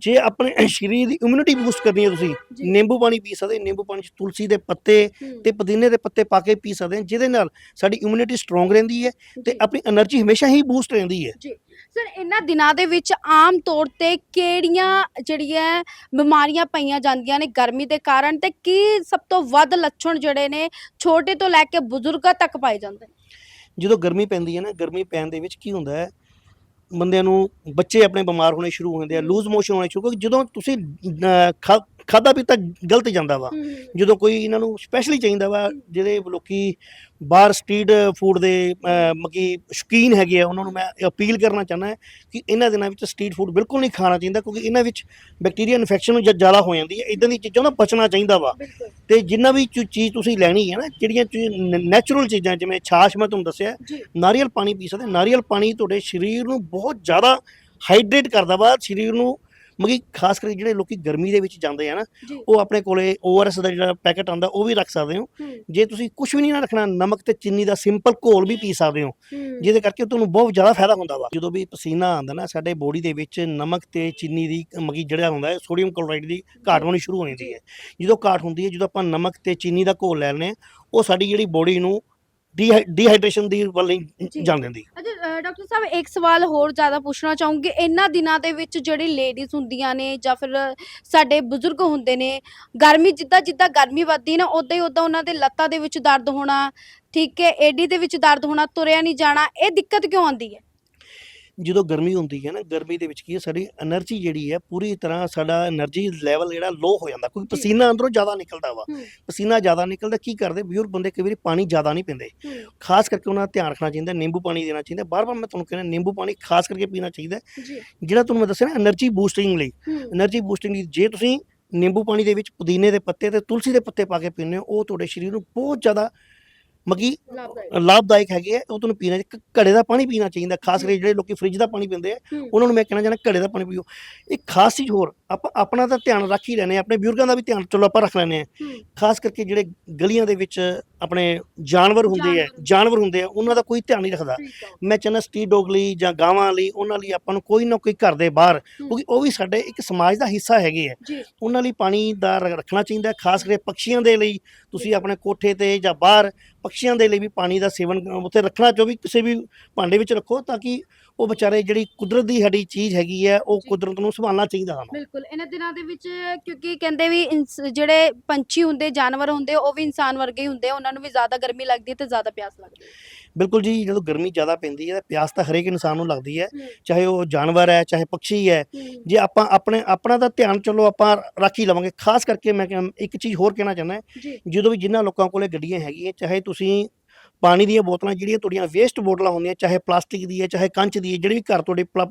ਜੇ ਆਪਣੇ ਸਰੀਰ ਦੀ ਇਮਿਊਨਿਟੀ ਬੂਸਟ ਕਰਨੀ ਹੈ ਤੁਸੀਂ ਨਿੰਬੂ ਪਾਣੀ ਪੀ ਸਕਦੇ ਨਿੰਬੂ ਪਾਣੀ ਚ ਤੁਲਸੀ ਦੇ ਪੱਤੇ ਤੇ ਪੁਦੀਨੇ ਦੇ ਪੱਤੇ ਪਾ ਕੇ ਪੀ ਸਕਦੇ ਜਿਹਦੇ ਨਾਲ ਸਾਡੀ ਇਮਿਊਨਿਟੀ ਸਟਰੋਂਗ ਰਹਿੰਦੀ ਹੈ ਤੇ ਆਪਣੀ એનર્ਜੀ ਹਮੇਸ਼ਾ ਹੀ ਬੂਸਟ ਰਹਿੰਦੀ ਹੈ। ਜੀ। ਸਰ ਇਹਨਾਂ ਦਿਨਾਂ ਦੇ ਵਿੱਚ ਆਮ ਤੌਰ ਤੇ ਕਿਹੜੀਆਂ ਜਿਹੜੀਆਂ ਬਿਮਾਰੀਆਂ ਪਈਆਂ ਜਾਂਦੀਆਂ ਨੇ ਗਰਮੀ ਦੇ ਕਾਰਨ ਤੇ ਕੀ ਸਭ ਤੋਂ ਵੱਧ ਲੱਛਣ ਜਿਹੜੇ ਨੇ ਛੋਟੇ ਤੋਂ ਲੈ ਕੇ ਬਜ਼ੁਰਗਾਂ ਤੱਕ ਪਾਏ ਜਾਂਦੇ ਨੇ? ਜਦੋਂ ਗਰਮੀ ਪੈਂਦੀ ਹੈ ਨਾ ਗਰਮੀ ਪੈਣ ਦੇ ਵਿੱਚ ਕੀ ਹੁੰਦਾ ਹੈ? ਬੰਦਿਆਂ ਨੂੰ ਬੱਚੇ ਆਪਣੇ ਬਿਮਾਰ ਹੋਣੇ ਸ਼ੁਰੂ ਹੋ ਜਾਂਦੇ ਆ ਲੂਜ਼ ਮੋਸ਼ਨ ਹੋਣੇ ਸ਼ੁਰੂ ਕਿਉਂਕਿ ਜਦੋਂ ਤੁਸੀਂ ਖਾਦਾ ਪੀਤਾ ਗਲਤ ਜਾਂਦਾ ਵਾ। ਜਦੋਂ ਕੋਈ ਇਹਨਾਂ ਨੂੰ ਸਪੈਸ਼ਲੀ ਚਾਹੀਦਾ ਵਾ ਜਿਹੜੇ ਲੋਕੀ ਬਾਹਰ ਸਟਰੀਟ ਫੂਡ ਦੇ ਮਕੀ ਸ਼ੌਕੀਨ ਹੈਗੇ ਆ ਉਹਨਾਂ ਨੂੰ ਮੈਂ ਅਪੀਲ ਕਰਨਾ ਚਾਹੁੰਦਾ ਕਿ ਇਹਨਾਂ ਦਿਨਾਂ ਵਿੱਚ ਸਟਰੀਟ ਫੂਡ ਬਿਲਕੁਲ ਨਹੀਂ ਖਾਣਾ ਚਾਹੀਦਾ ਕਿਉਂਕਿ ਇਹਨਾਂ ਵਿੱਚ ਬੈਕਟੀਰੀਆ ਇਨਫੈਕਸ਼ਨ ਜ਼ਿਆਦਾ ਹੋ ਜਾਂਦੀ ਹੈ। ਇਦਾਂ ਦੀ ਚੀਜ਼ਾਂ ਤੋਂ ਬਚਣਾ ਚਾਹੀਦਾ ਵਾ। ਤੇ ਜਿੰਨਾ ਵੀ ਚੀਜ਼ ਤੁਸੀਂ ਲੈਣੀ ਹੈ ਨਾ ਜਿਹੜੀਆਂ ਨੈਚੁਰਲ ਚੀਜ਼ਾਂ ਜਿਵੇਂ ਛਾਛ ਮੈਂ ਤੁਹਾਨੂੰ ਦੱਸਿਆ ਨਾਰੀਅਲ ਪਾਣੀ ਪੀ ਸਕਦੇ ਨਾਰੀਅਲ ਪਾਣੀ ਤੁਹਾਡੇ ਸਰੀਰ ਨੂੰ ਬਹੁਤ ਜ਼ਿਆਦਾ ਹਾਈਡਰੇਟ ਕਰਦਾ ਵਾ। ਸਰੀਰ ਨੂੰ ਮਗੀ ਖਾਸ ਕਰਕੇ ਜਿਹੜੇ ਲੋਕੀ ਗਰਮੀ ਦੇ ਵਿੱਚ ਜਾਂਦੇ ਆ ਨਾ ਉਹ ਆਪਣੇ ਕੋਲੇ ਓਆਰਐਸ ਦਾ ਜਿਹੜਾ ਪੈਕੇਟ ਆਉਂਦਾ ਉਹ ਵੀ ਰੱਖ ਸਕਦੇ ਹੋ। ਜੇ ਤੁਸੀਂ ਕੁਝ ਵੀ ਨਹੀਂ ਨਾ ਰੱਖਣਾ ਨਮਕ ਤੇ ਚੀਨੀ ਦਾ ਸਿੰਪਲ ਘੋਲ ਵੀ ਪੀ ਸਕਦੇ ਹੋ। ਜਿਹਦੇ ਕਰਕੇ ਤੁਹਾਨੂੰ ਬਹੁਤ ਜ਼ਿਆਦਾ ਫਾਇਦਾ ਹੁੰਦਾ ਵਾ। ਜਦੋਂ ਵੀ ਪਸੀਨਾ ਆਉਂਦਾ ਨਾ ਸਾਡੇ ਬੋਡੀ ਦੇ ਵਿੱਚ ਨਮਕ ਤੇ ਚੀਨੀ ਦੀ ਮਗੀ ਜਿਹੜਾ ਹੁੰਦਾ ਹੈ ਸੋਡੀਅਮ ਕਲੋਰਾਈਡ ਦੀ ਘਾਟ ਹੋਣੀ ਸ਼ੁਰੂ ਹੋ ਜਾਂਦੀ ਹੈ। ਜਦੋਂ ਘਾਟ ਹੁੰਦੀ ਹੈ ਜਦੋਂ ਆਪਾਂ ਨਮਕ ਤੇ ਚੀਨੀ ਦਾ ਘੋਲ ਲੈ ਲੈਂਦੇ ਉਹ ਸਾਡੀ ਜਿਹੜੀ ਬੋਡੀ ਨੂੰ ਡੀਹਾਈਡਰੇਸ਼ਨ ਦੀ ਵੱਲ ਨਹੀਂ। ਜਾਣ ਦਿੰਦੀ। ਅੱਛਾ ਡਾਕਟਰ ਸਾਹਿਬ ਇੱਕ ਸਵਾਲ ਹੋਰ ਜ਼ਿਆਦਾ ਪੁੱਛਣਾ ਚਾਹੂੰਗੀ। ਇਹਨਾਂ ਦਿਨਾਂ ਦੇ ਵਿੱਚ ਜਿਹੜੀ ਲੇਡੀਜ਼ ਹੁੰਦੀਆਂ ਨੇ ਜਾਂ ਫਿਰ ਸਾਡੇ ਬਜ਼ੁਰਗ ਹੁੰਦੇ ਨੇ ਗਰਮੀ ਜਿੱਦਾਂ ਜਿੱਦਾਂ ਗਰਮੀ ਵੱਧਦੀ ਨਾ ਉਦਾਂ ਹੀ ਉਦਾਂ ਉਹਨਾਂ ਦੇ ਲੱਤਾਂ ਦੇ ਵਿੱਚ ਦਰਦ ਹੋਣਾ ਠੀਕ ਹੈ ਏਡੀ ਦੇ ਵਿੱਚ ਦਰਦ ਹੋਣਾ ਤੁਰਿਆ ਨਹੀਂ ਜਾਣਾ ਇਹ ਦਿੱਕਤ ਕਿਉਂ ਆਉਂਦੀ ਹੈ? ਜਦੋਂ ਗਰਮੀ ਹੁੰਦੀ ਹੈ ਨਾ ਗਰਮੀ ਦੇ ਵਿੱਚ ਕੀ ਹੈ ਸਾਡੀ એનર્ਜੀ ਜਿਹੜੀ ਹੈ ਪੂਰੀ ਤਰ੍ਹਾਂ ਸਾਡਾ એનર્ਜੀ ਲੈਵਲ ਜਿਹੜਾ ਲੋ ਹੋ ਜਾਂਦਾ। ਕਿਉਂਕਿ ਪਸੀਨਾ ਅੰਦਰੋਂ ਜ਼ਿਆਦਾ ਨਿਕਲਦਾ ਵਾ। ਪਸੀਨਾ ਜ਼ਿਆਦਾ ਨਿਕਲਦਾ ਕੀ ਕਰਦੇ? ਬਜ਼ੁਰਗ ਬੰਦੇ ਕਈ ਵਾਰੀ ਪਾਣੀ ਜ਼ਿਆਦਾ ਨਹੀਂ ਪੀਂਦੇ। ਖਾਸ ਕਰਕੇ ਉਹਨਾਂ ਦਾ ਧਿਆਨ ਰੱਖਣਾ ਚਾਹੀਦਾ ਨਿੰਬੂ ਪਾਣੀ ਦੇਣਾ ਚਾਹੀਦਾ। ਬਾਰ-ਬਾਰ ਮੈਂ ਤੁਹਾਨੂੰ ਕਹਿੰਦਾ ਨਿੰਬੂ ਪਾਣੀ ਖਾਸ ਕਰਕੇ ਪੀਣਾ ਚਾਹੀਦਾ। ਜਿਹੜਾ ਤੁਹਾਨੂੰ ਮੈਂ ਦੱਸਿਆ ਨਾ એનર્ਜੀ ਬੂਸਟਿੰਗ ਲਈ। એનર્ਜੀ ਬੂਸਟਿੰਗ ਲਈ ਜੇ ਤੁਸੀਂ ਨਿੰਬੂ ਪਾਣੀ ਦੇ ਵਿੱਚ ਪੁਦੀਨੇ ਦੇ ਪੱਤੇ ਤੇ ਤੁਲਸੀ ਦੇ ਪੱਤੇ ਪਾ ਕੇ ਪੀਂਦੇ ਹੋ ਉਹ ਤੁਹਾਡੇ ਸਰੀਰ ਨੂੰ ਬਹੁਤ ਜ਼ਿਆਦਾ ਮਗੀ ਲਾਭਦਾਇਕ। ਹੈਗੇ ਆ ਉਹ ਤੁਹਾਨੂੰ ਪੀਣਾ ਘੜੇ ਦਾ ਪਾਣੀ ਪੀਣਾ ਚਾਹੀਦਾ ਖਾਸ ਕਰਕੇ ਜਿਹੜੇ ਲੋਕੀ ਫ੍ਰਿਜ ਦਾ ਪਾਣੀ ਪੀਂਦੇ ਆ ਉਹਨਾਂ ਨੂੰ ਮੈਂ ਕਹਿਣਾ ਚਾਹੁੰਦਾ ਘੜੇ ਦਾ ਪਾਣੀ ਪੀਓ। ਇੱਕ ਖਾਸ ਚੀਜ਼ ਹੋਰ ਆਪਾਂ ਆਪਣਾ ਤਾਂ ਧਿਆਨ ਰੱਖ ਹੀ ਲੈਨੇ ਆਪਣੇ ਬਜ਼ੁਰਗਾਂ ਦਾ ਵੀ ਧਿਆਨ ਚਲੋ ਆਪਾਂ ਰੱਖ ਲੈਨੇ ਆ। ਖਾਸ ਕਰਕੇ ਜਿਹੜੇ ਗਲੀਆਂ ਦੇ ਵਿੱਚ ਆਪਣੇ ਜਾਨਵਰ ਹੁੰਦੇ ਆ ਜਾਨਵਰ। ਹੁੰਦੇ ਆ ਉਹਨਾਂ ਦਾ ਕੋਈ ਧਿਆਨ ਨਹੀਂ ਰੱਖਦਾ। ਮੈਂ ਚਾਹੁੰਦਾ ਸਟਰੀਟ ਡੌਗ ਲਈ ਜਾਂ ਗਾਵਾਂ ਲਈ ਉਹਨਾਂ ਲਈ ਆਪਾਂ ਨੂੰ ਕੋਈ ਨਾ ਕੋਈ ਘਰ ਦੇ ਬਾਹਰ ਕਿਉਂਕਿ ਉਹ ਵੀ ਸਾਡੇ ਇੱਕ ਸਮਾਜ ਦਾ ਹਿੱਸਾ ਹੈਗੇ ਆ। ਉਹਨਾਂ ਲਈ ਪਾਣੀ ਦਾ ਰੱਖਣਾ ਚਾਹੀਦਾ। ਖਾਸ ਕਰਕੇ ਪੰਛੀਆਂ ਦੇ ਲਈ। ਤੁਸੀਂ ਆਪਣੇ ਕੋਠੇ ਤੇ ਜਾਂ ਬਾਹਰ ਪੰਛੀਆਂ ਦੇ ਲਈ ਵੀ ਪਾਣੀ ਦਾ ਸੇਵਨ ਉੱਥੇ ਰੱਖਣਾ ਚਾਹੋ ਵੀ ਕਿਸੇ ਵੀ ਭਾਂਡੇ ਵਿੱਚ ਰੱਖੋ ਤਾਂ ਕਿ ਉਹ ਵਿਚਾਰੇ ਜਿਹੜੀ ਕੁਦਰਤ ਦੀ ਸਾਡੀ ਚੀਜ਼ ਹੈਗੀ ਹੈ ਉਹ। ਕੁਦਰਤ ਨੂੰ ਸੰਭਾਲਣਾ ਚਾਹੀਦਾ ਸਾਨੂੰ ਬਿਲਕੁਲ ਇਹਨਾਂ ਦਿਨਾਂ ਦੇ ਵਿੱਚ ਕਿਉਂਕਿ ਕਹਿੰਦੇ ਵੀ ਇਨਸ- ਜਿਹੜੇ ਪੰਛੀ ਹੁੰਦੇ ਜਾਨਵਰ ਹੁੰਦੇ ਉਹ ਵੀ ਇਨਸਾਨ ਵਰਗੇ ਹੀ ਹੁੰਦੇ ਆ, ਉਹਨਾਂ ਨੂੰ ਵੀ ਜ਼ਿਆਦਾ ਗਰਮੀ ਲੱਗਦੀ ਹੈ ਤੇ ਜ਼ਿਆਦਾ ਪਿਆਸ ਲੱਗਦੀ ਹੈ ਬਿਲਕੁਲ ਜੀ ਜਦੋਂ ਗਰਮੀ ਜ਼ਿਆਦਾ ਪੈਂਦੀ ਹੈ ਤਾਂ ਪਿਆਸ ਤਾਂ ਹਰੇਕ ਇਨਸਾਨ ਨੂੰ ਲੱਗਦੀ ਹੈ ਚਾਹੇ ਉਹ ਜਾਨਵਰ ਹੈ ਚਾਹੇ ਪੰਛੀ ਹੈ ਜੇ ਆਪਾਂ ਆਪਣੇ ਆਪਣਾ ਤਾਂ ਧਿਆਨ ਚਲੋ ਆਪਾਂ ਰੱਖ ਹੀ ਲਵਾਂਗੇ। ਖਾਸ ਕਰਕੇ ਮੈਂ ਇੱਕ ਚੀਜ਼ ਹੋਰ ਕਹਿਣਾ ਚਾਹੁੰਦਾ ਜਦੋਂ ਵੀ ਜਿਨ੍ਹਾਂ ਲੋਕਾਂ ਕੋਲੇ ਗੱਡੀਆਂ ਹੈਗੀਆਂ ਚਾਹੇ ਤੁਸੀਂ ਪਾਣੀ ਦੀਆਂ ਬੋਤਲਾਂ ਜਿਹੜੀਆਂ ਤੁਹਾਡੀਆਂ ਵੇਸਟ ਬੋਤਲਾਂ ਹੁੰਦੀਆਂ ਚਾਹੇ ਪਲਾਸਟਿਕ ਦੀ ਹੈ ਚਾਹੇ ਕੰਚ ਦੀ ਹੈ ਜਿਹੜੀ ਵੀ ਘਰ ਤੁਹਾਡੇ ਪਲਾ-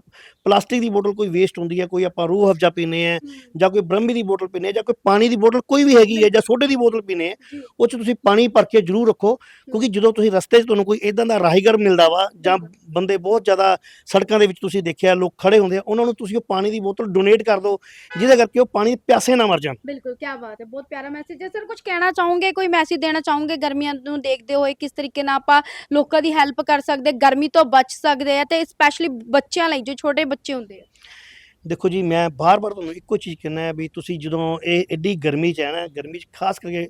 ਪਲਾਸਟਿਕ ਦੀ ਬੋਤਲ ਕੋਈ ਵੇਸਟ ਹੁੰਦੀ ਹੈ ਕੋਈ ਆਪਾਂ ਰੂਹ ਅਫਜਾ ਪੀਂਦੇ ਆ ਜਾਂ ਕੋਈ ਬ੍ਰਹਮੀ ਦੀ ਬੋਤਲ ਆ ਜਾਂ ਕੋਈ ਪਾਣੀ ਦੀ ਬੋਤਲ ਕੋਈ ਵੀ ਹੈਗੀ ਹੈ ਜਾਂ ਸੋਡੇ ਦੀ ਬੋਤਲ ਜੀ। ਉਹ ਚ ਤੁਸੀਂ ਪਾਣੀ ਭਰ ਕੇ ਜ਼ਰੂਰ ਰੱਖੋ ਕਿਉਂਕਿ ਜਦੋਂ ਤੁਸੀਂ ਰਸਤੇ 'ਚ ਤੁਹਾਨੂੰ ਕੋਈ ਇਦਾਂ ਦਾ ਰਾਹੀਗਰ ਮਿਲਦਾ ਵਾ ਜਾਂ ਬੰਦੇ ਬਹੁਤ ਜ਼ਿਆਦਾ ਸੜਕਾਂ ਦੇ ਵਿੱਚ ਤੁਸੀਂ ਦੇਖਿਆ ਲੋਕ ਖੜੇ ਹੁੰਦੇ ਆ ਉਹਨਾਂ ਨੂੰ ਤੁਸੀਂ ਉਹ ਪਾਣੀ ਦੀ ਬੋਤਲ ਡੋਨੇਟ ਕਰ ਦਿਓ ਜਿਹਦੇ ਕਰਕੇ ਉਹ ਪਾਣੀ ਪਿਆਸੇ ਨਾ ਮਰ ਜਾਣ। ਬਿਲਕੁਲ ਕੀ ਬਾਤ ਹੈ ਬਹੁਤ ਪਿਆਰਾ ਮੈਸੇਜ ਹੈ। ਸਰ ਕੁਝ ਕਹਿਣਾ ਚਾਹੋਗੇ ਕੋਈ ਮੈਸੇਜ ਦੇਣਾ ਚਾਹੋਗੇ ਗਰਮੀਆਂ ਨੂੰ ਦੇਖਦੇ ਹੋਏ ਕਿਸ ਤਰੀਕੇ ਨਾਲ ਆਪਾਂ ਲੋਕਾਂ ਦੀ ਹੈਲਪ ਕਰ ਸਕਦੇ ਗਰਮੀ ਤੋਂ ਬਚ ਸਕਦੇ ਆ ਤੇ ਸਪੈਸ਼ਲੀ ਬੱਚਿਆਂ ਲਈ ਜੋ ਛੋਟੇ ਬੱਚੇ ਹੁੰਦੇ ਆ। ਦੇਖੋ ਜੀ ਮੈਂ ਬਾਰ-ਬਾਰ ਤੁਹਾਨੂੰ ਇੱਕੋ ਚੀਜ਼ ਕਹਿੰਦਾ ਹੈ ਵੀ ਤੁਸੀਂ ਜਦੋਂ ਇਹ ਐਡੀ ਗਰਮੀ 'ਚ ਹੈ ਨਾ ਗਰਮੀ 'ਚ ਖਾਸ ਕਰਕੇ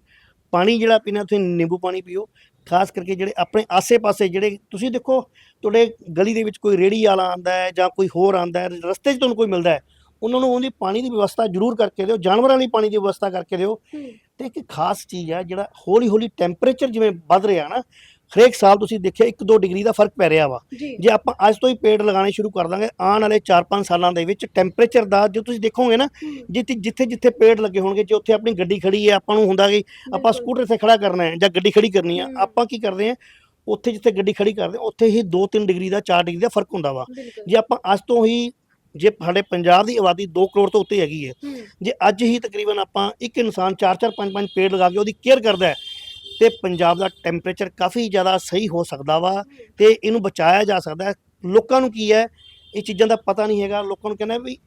ਪਾਣੀ ਜਿਹੜਾ ਪੀਣਾ ਤੁਸੀਂ ਨਿੰਬੂ ਪਾਣੀ ਪੀਓ ਖਾਸ ਕਰਕੇ ਜਿਹੜੇ ਆਪਣੇ ਆਸੇ-ਪਾਸੇ ਜਿਹੜੇ ਤੁਸੀਂ ਦੇਖੋ ਤੁਹਾਡੇ ਗਲੀ ਦੇ ਵਿੱਚ ਕੋਈ ਰੇੜੀ ਵਾਲਾ ਆਂਦਾ ਹੈ ਜਾਂ ਕੋਈ ਹੋਰ ਆਂਦਾ ਹੈ ਰਸਤੇ 'ਚ ਤੁਹਾਨੂੰ ਕੋਈ ਮਿਲਦਾ ਹੈ ਉਹਨਾਂ ਨੂੰ ਉਹਦੀ ਪਾਣੀ ਦੀ ਵਿਵਸਥਾ ਜ਼ਰੂਰ ਕਰਕੇ ਦਿਓ ਜਾਨਵਰਾਂ ਲਈ ਪਾਣੀ ਦੀ ਵਿਵਸਥਾ ਕਰਕੇ ਦਿਓ। ਤੇ ਇੱਕ ਖਾਸ ਚੀਜ਼ ਹੈ ਜਿਹੜਾ ਹੌਲੀ-ਹੌਲੀ ਟੈਂਪਰੇਚਰ ਜਿਵੇਂ ਵੱਧ ਰਿਹਾ ਨਾ ਹਰੇਕ ਸਾਲ ਤੁਸੀਂ ਦੇਖਿਆ 1-2 ਡਿਗਰੀ ਦਾ ਫ਼ਰਕ ਪੈ ਰਿਹਾ ਵਾ। ਜੀ। ਆਪਾਂ ਅੱਜ ਤੋਂ ਹੀ ਪੇੜ ਲਗਾਉਣੇ ਸ਼ੁਰੂ ਕਰ ਦਾਂਗੇ ਆਉਣ ਵਾਲੇ 4-5 ਸਾਲਾਂ ਦੇ ਵਿੱਚ ਟੈਂਪਰੇਚਰ ਦਾ ਜੋ ਤੁਸੀਂ ਦੇਖੋਗੇ ਨਾ ਜਿੱਥੇ ਜਿੱਥੇ ਜਿੱਥੇ ਪੇੜ ਲੱਗੇ ਹੋਣਗੇ ਜੇ ਉੱਥੇ ਆਪਣੀ ਗੱਡੀ ਖੜੀ ਹੈ ਆਪਾਂ ਨੂੰ ਹੁੰਦਾ ਕਿ ਆਪਾਂ ਸਕੂਟਰ ਤੇ ਖੜਾ ਕਰਨਾ ਹੈ ਜਾਂ ਗੱਡੀ ਖੜੀ ਕਰਨੀ ਹੈ। ਹਮ। ਆਪਾਂ ਕੀ ਕਰਦੇ ਹਾਂ ਉੱਥੇ ਜਿੱਥੇ ਗੱਡੀ ਖੜੀ ਕਰਦੇ ਉੱਥੇ ਹੀ 2-3 ਡਿਗਰੀ ਦਾ 4 ਡਿਗਰੀ ਦਾ ਫ਼ਰਕ ਹੁੰਦਾ ਵਾ। ਜੇ ਆਪਾਂ ਅੱਜ ਤੋਂ ਹੀ ਜੇ ਸਾਡੇ ਪੰਜਾਬ ਦੀ ਆਬਾਦੀ 2 ਕਰੋੜ ਤੋਂ ਉੱਤੇ ਹੈਗੀ ਹੈ ਹੂੰ। ਜੇ ਅੱਜ ਹੀ ਤਕਰੀਬਨ ਆਪਾਂ ਇੱਕ ਇਨਸਾਨ 4-4 5-5 ਪੇੜ ਲਗਾ ਕੇ ਉਹਦੀ ਕੇਅਰ ਕਰਦਾ ਹੈ ਤੇ ਪੰਜਾਬ ਦਾ ਟੈਂਪਰੇਚਰ ਕਾਫੀ ਜ਼ਿਆਦਾ ਸਹੀ ਹੋ ਸਕਦਾ ਵਾ ਤੇ ਇਹਨੂੰ ਬਚਾਇਆ ਜਾ ਸਕਦਾ ਲੋਕਾਂ ਨੂੰ ਕੀ ਹੈ ਇਹ ਚੀਜ਼ਾਂ ਦਾ ਪਤਾ ਨਹੀਂ ਹੈਗਾ। ਲੋਕਾਂ ਨੂੰ ਕਹਿੰਦਾ ਵੀ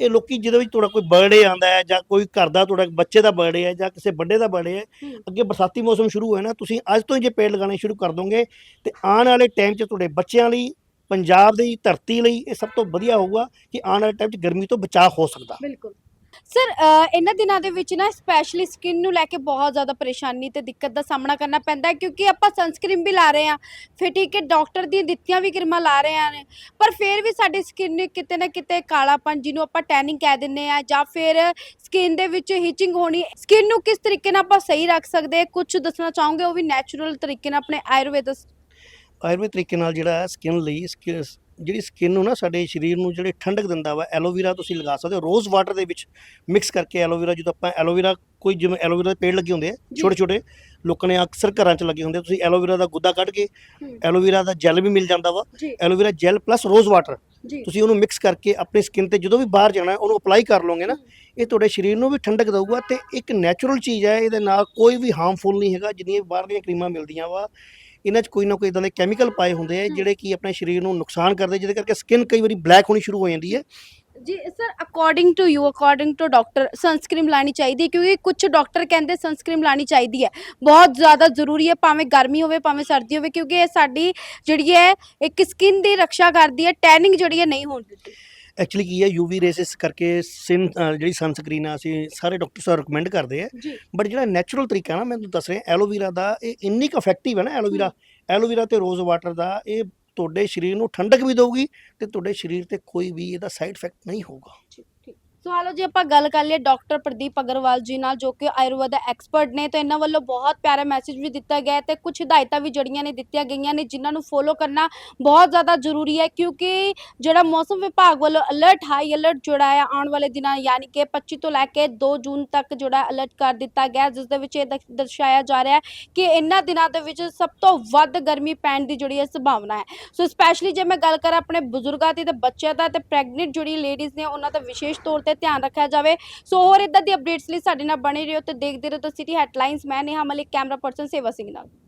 ਇਹ ਲੋਕੀ ਜਦੋਂ ਵੀ ਤੁਹਾਡਾ ਕੋਈ ਬਰਥਡੇ ਆਂਦਾ ਹੈ ਜਾਂ ਕੋਈ ਘਰ ਦਾ ਤੁਹਾਡਾ ਬੱਚੇ ਦਾ ਬਰਥਡੇ ਹੈ ਜਾਂ ਕਿਸੇ ਵੱਡੇ ਦਾ ਬਰਥਡੇ ਹੈ ਹੂੰ। ਅੱਗੇ ਬਰਸਾਤੀ ਮੌਸਮ ਸ਼ੁਰੂ ਹੋਇਆ ਨਾ ਤੁਸੀਂ ਅੱਜ ਤੋਂ ਹੀ ਜੇ ਪੇੜ ਲਗਾਉਣੇ ਸ਼ੁਰੂ ਕਰ ਦੋਗੇ ਤੇ ਆਉਣ ਵਾਲੇ ਟਾਈਮ 'ਚ ਤੁਹਾਡੇ ਬੱਚਿਆਂ ਲਈ ਪੰਜਾਬ ਦੀ ਧਰਤੀ ਲਈ ਇਹ ਸਭ ਤੋਂ ਵਧੀਆ ਹੋਊਗਾ ਕਿ ਆਉਣ ਵਾਲੇ ਟਾਈਮ 'ਚ ਗਰਮੀ ਤੋਂ ਬਚਾਅ ਹੋ ਸਕਦਾ। ਬਿਲਕੁਲ। ਸਰ ਇਹਨਾਂ ਦਿਨਾਂ ਦੇ ਵਿੱਚ ਨਾ ਸਪੈਸ਼ਲੀ ਸਕਿਨ ਨੂੰ ਲੈ ਕੇ ਬਹੁਤ ਜ਼ਿਆਦਾ ਪਰੇਸ਼ਾਨੀ ਤੇ ਦਿੱਕਤ ਦਾ ਸਾਹਮਣਾ ਕਰਨਾ ਪੈਂਦਾ ਹੈ ਕਿਉਂਕਿ ਆਪਾਂ ਸਨਸਕ੍ਰੀਨ ਵੀ ਲਾ ਰਹੇ ਹਾਂ, ਫਿਰ ਠੀਕ ਹੈ ਡਾਕਟਰ ਦੀਆਂ ਦਿੱਤੀਆਂ ਵੀ ਕਰੀਮਾਂ ਲਾ ਰਹੇ ਹਾਂ ਨੇ, ਪਰ ਫਿਰ ਵੀ ਸਾਡੀ ਸਕਿਨ ਨੇ ਕਿਤੇ ਨਾ ਕਿਤੇ ਕਾਲਾਪਨ ਜਿਹਨੂੰ ਆਪਾਂ ਟੈਨਿੰਗ ਕਹਿ ਦਿੰਦੇ ਆ ਜਾਂ ਫਿਰ ਸਕਿਨ ਦੇ ਵਿੱਚ ਹਿਚਿੰਗ ਹੋਣੀ ਸਕਿਨ ਨੂੰ ਕਿਸ ਤਰੀਕੇ ਨਾਲ ਆਪਾਂ ਸਹੀ ਰੱਖ ਸਕਦੇ ਕੁਝ ਦੱਸਣਾ ਚਾਹੋਗੇ ਉਹ ਵੀ ਨੈਚੁਰਲ ਤਰੀਕੇ ਨਾਲ ਆਪਣੇ ਆਯੁਰਵੇਦ ਆਯੁਰਵੇਦ ਤਰੀਕੇ ਨਾਲ ਜਿਹੜਾ ਹੈ ਸਕਿਨ ਲਈ ਜਿਹੜੀ ਸਕਿਨ ਨੂੰ ਨਾ ਸਾਡੇ ਸਰੀਰ ਨੂੰ ਜਿਹੜੇ ਠੰਡਕ ਦਿੰਦਾ ਵਾ ਐਲੋਵੀਰਾ ਤੁਸੀਂ ਲਗਾ ਸਕਦੇ ਹੋ। ਰੋਜ਼ ਵਾਟਰ ਦੇ ਵਿੱਚ ਮਿਕਸ ਕਰਕੇ ਐਲੋਵੀਰਾ ਜਦੋਂ ਆਪਾਂ ਐਲੋਵੀਰਾ ਕੋਈ ਜਿਵੇਂ ਐਲੋਵੀਰਾ ਦੇ ਪੇੜ ਲੱਗੇ ਹੁੰਦੇ ਆ। ਛੋਟੇ ਛੋਟੇ ਲੋਕਾਂ ਨੇ ਅਕਸਰ ਘਰਾਂ 'ਚ ਲੱਗੇ ਹੁੰਦੇ। ਤੁਸੀਂ ਐਲੋਵੀਰਾ ਦਾ ਗੁੱਦਾ ਕੱਢ ਕੇ ਐਲੋਵੀਰਾ ਦਾ ਜੈਲ ਵੀ ਮਿਲ ਜਾਂਦਾ ਵਾ। Aloe vera gel plus rose water ਤੁਸੀਂ ਉਹਨੂੰ ਮਿਕਸ ਕਰਕੇ ਆਪਣੀ ਸਕਿਨ ਤੇ ਜਦੋਂ ਵੀ ਬਾਹਰ ਜਾਣਾ ਉਹਨੂੰ ਅਪਲਾਈ ਕਰ ਲਓਗੇ ਨਾ ਇਹ ਤੁਹਾਡੇ ਸਰੀਰ ਨੂੰ ਵੀ ਠੰਡਕ ਦਊਗਾ ਤੇ ਇੱਕ ਨੈਚੁਰਲ ਚੀਜ਼ ਹੈ ਇਹਦੇ ਨਾਲ ਕੋਈ ਵੀ ਹਾਰਮਫੁਲ ਨਹੀਂ ਹੈਗਾ ਜਿੰਨੀਆਂ ਬਾਹਰ ਦੀਆਂ ਕਰੀਮਾਂ ਮਿਲਦੀਆਂ ਵਾ ਇਹਨਾਂ 'ਚ ਕੋਈ ਨਾ ਕੋਈ ਇਦਾਂ ਦੇ ਕੈਮੀਕਲ ਪਾਏ ਹੁੰਦੇ ਆ, ਜਿਹੜੇ ਕਿ ਆਪਣੇ ਸਰੀਰ ਨੂੰ ਨੁਕਸਾਨ ਕਰਦੇ ਜਿਹਦੇ ਕਰਕੇ ਸਕਿਨ ਕਈ ਵਾਰੀ ਬਲੈਕ ਹੋਣੀ ਸ਼ੁਰੂ ਹੋ ਜਾਂਦੀ ਹੈ। ਜੀ sir according to you according to doctor sunscreen ਲਾਣੀ ਚਾਹੀਦੀ ਹੈ, ਕਿਉਂਕਿ ਕੁਝ ਡਾਕਟਰ ਕਹਿੰਦੇ ਸਨਸਕ੍ਰੀਨ ਲਾਣੀ ਚਾਹੀਦੀ ਹੈ। ਬਹੁਤ ਜ਼ਿਆਦਾ ਜ਼ਰੂਰੀ ਹੈ, ਭਾਵੇਂ ਗਰਮੀ ਹੋਵੇ, ਭਾਵੇਂ ਸਰਦੀ ਹੋਵੇ, ਕਿਉਂਕਿ ਇਹ ਸਾਡੀ ਜਿਹੜੀ ਹੈ, ਇੱਕ ਸਕਿਨ ਦੀ ਰੱਖਿਆ ਕਰਦੀ ਹੈ ਟੈਨਿੰਗ ਜਿਹੜੀ ਹੈ, ਨਹੀਂ ਹੋਣ ਦਿੰਦੀ। ਐਕਚੁਅਲੀ ਕੀ ਹੈ ਯੂਵੀ ਰੇਸਿਸ ਕਰਕੇ ਸਿਨ ਜਿਹੜੀ ਸਨਸਕ੍ਰੀਨ ਆ ਅਸੀਂ ਸਾਰੇ ਡਾਕਟਰ ਸਾਹਿਬ ਰეკਮੈਂਡ ਕਰਦੇ ਆ। ਬਟ ਜਿਹੜਾ ਨੈਚੁਰਲ ਤਰੀਕਾ ਨਾ ਮੈਂ ਤੁਹਾਨੂੰ ਦੱਸ ਰਿਹਾ ਐਲੋਵੀਰਾ ਦਾ ਇਹ ਇੰਨੀ ਕੁ ਇਫੈਕਟਿਵ ਹੈ ਨਾ ਐਲੋਵੀਰਾ ਐਲੋਵੀਰਾ ਤੇ ਰੋਜ਼ ਵਾਟਰ ਦਾ ਇਹ ਤੁਹਾਡੇ ਸਰੀਰ ਨੂੰ ਠੰਡਕ ਵੀ ਦਊਗੀ ਤੇ ਤੁਹਾਡੇ ਸਰੀਰ ਤੇ ਕੋਈ ਵੀ ਇਹਦਾ ਸਾਈਡ ਇਫੈਕਟ ਨਹੀਂ ਹੋਊਗਾ। ਸੋ ਹਾਲੋ ਜੀ, ਆਪਾਂ ਗੱਲ ਕਰ ਲਈਏ ਡਾਕਟਰ ਪ੍ਰਦੀਪ ਅਗਰਵਾਲ ਜੀ ਨਾਲ, ਜੋ ਕਿ ਆਯੁਰਵੇਦ ਐਕਸਪਰਟ ਨੇ, ਤੇ ਇਹਨਾਂ ਵੱਲੋਂ ਬਹੁਤ ਪਿਆਰਾ ਮੈਸੇਜ ਵੀ ਦਿੱਤਾ ਗਿਆ ਹੈ ਤੇ ਕੁਝ ਹਦਾਇਤਾਂ ਵੀ ਜੜੀਆਂ ਨੇ ਦਿੱਤੀਆਂ ਗਈਆਂ ਨੇ, ਜਿਨ੍ਹਾਂ ਨੂੰ ਫੋਲੋ ਕਰਨਾ ਬਹੁਤ ਜ਼ਿਆਦਾ ਜ਼ਰੂਰੀ ਹੈ, ਕਿਉਂਕਿ ਜਿਹੜਾ ਮੌਸਮ ਵਿਭਾਗ ਵੱਲੋਂ ਅਲਰਟ ਹਾਈ ਅਲਰਟ ਜਿਹੜਾ ਹੈ ਆਉਣ ਵਾਲੇ ਦਿਨਾਂ, ਯਾਨੀ ਕਿ 25 ਤੋਂ ਲੈ ਕੇ 2 ਜੂਨ ਤੱਕ ਜਿਹੜਾ ਅਲਰਟ ਕਰ ਦਿੱਤਾ ਗਿਆ ਜਿਸ ਦੇ ਵਿੱਚ ਇਹ ਦਰਸਾਇਆ ਜਾ ਰਿਹਾ ਹੈ ਕਿ ਇਹਨਾਂ ਦਿਨਾਂ ਦੇ ਵਿੱਚ ਸਭ ਤੋਂ ਵੱਧ ਗਰਮੀ ਪੈਣ ਦੀ ਜਿਹੜੀ ਹੈ ਸੰਭਾਵਨਾ ਹੈ। ਸੋ ਸਪੈਸ਼ਲੀ ਜੇ ਮੈਂ ਗੱਲ ਕਰਾਂ ਆਪਣੇ ਬਜ਼ੁਰਗਾਂ ਦੀ ਤੇ ਬੱਚਿਆਂ ਦਾ, ਤੇ ਪ੍ਰੈਗਨੈਂਟ ਜਿਹੜੀ ਲੇਡੀਜ਼ ਨੇ, ਉਹਨਾਂ ਦਾ ਵਿਸ਼ੇਸ਼ ਤੌਰ ਤੇ ਧਿਆਨ ਰੱਖਿਆ ਜਾਵੇ। ਸੋ ਹੋਰ ਇਦਾਂ ਦੀ ਅਪਡੇਟਸ ਲਈ ਸਾਡੇ ਨਾਲ ਬਣੇ ਰਹੋ ਤੇ ਦੇਖਦੇ ਰਹੋ ਦ ਸਿਟੀ ਹੈਡਲਾਈਨਸ ਮੈਂ ਨੇਹਾ ਮਲਿਕ, ਕੈਮਰਾ ਪਰਸਨ ਸੇਵਾ ਸਿੰਘ ਨਾਲ।